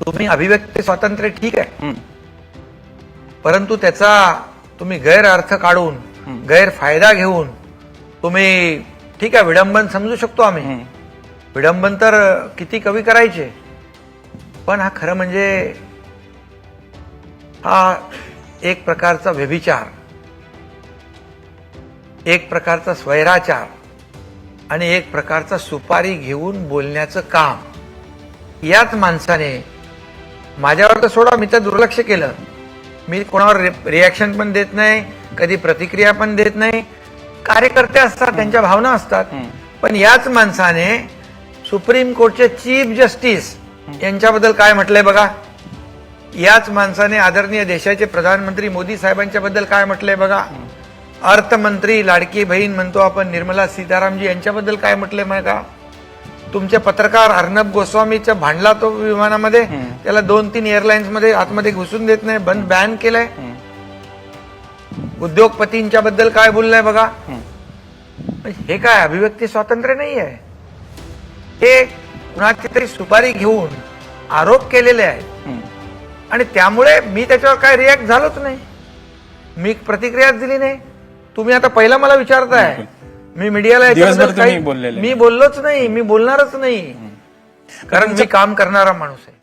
तुम्ही अभिव्यक्ती स्वातंत्र्य ठीक आहे. परंतु त्याचा तुम्ही गैरअर्थ काढून गैरफायदा घेऊन तुम्ही ठीक आहे विडंबन समजू शकतो आम्ही. विडंबन तर किती कवी करायचे? पण हा खरं म्हणजे हा एक प्रकारचा व्यभिचार एक प्रकारचा स्वैराचार आणि एक प्रकारचा सुपारी घेऊन बोलण्याचं काम. याच माणसाने माझ्यावर तर सोडा मी तर दुर्लक्ष केलं. मी कोणावर रिॲक्शन पण देत नाही कधी प्रतिक्रिया पण देत नाही. कार्यकर्ते असतात त्यांच्या भावना असतात. पण याच माणसाने सुप्रीम कोर्टचे चीफ जस्टिस यांच्याबद्दल काय म्हटलंय बघा? याच माणसाने आदरणीय देशाचे प्रधानमंत्री मोदी साहेबांच्या बद्दल काय म्हटलंय बघा? अर्थमंत्री लाडकी बहीण म्हणतो आपण निर्मला सीतारामजी यांच्याबद्दल काय म्हटलंय का तुमचे पत्रकार अर्णब गोस्वामीच्या भांडला तो विमानामध्ये त्याला दोन तीन एअरलाईन्समध्ये आतमध्ये घुसून देत नाही बंद बॅन केलंय. उद्योगपतींच्या बद्दल काय बोललंय बघा. हे काय अभिव्यक्ती स्वातंत्र्य नाही आहे हे कुणाची तरी सुपारी घेऊन आरोप केलेले आहेत. आणि त्यामुळे मी त्याच्यावर काय रिॲक्ट झालोच नाही. मी प्रतिक्रियाच दिली नाही. तुम्ही आता पहिला मला विचारताय. मी मीडियाला दिवसभर याच्याबद्दल तुम्ही काही बोललेले. मी बोललोच नाही मी बोलणारच नाही. कारण मी काम करणारा माणूस आहे.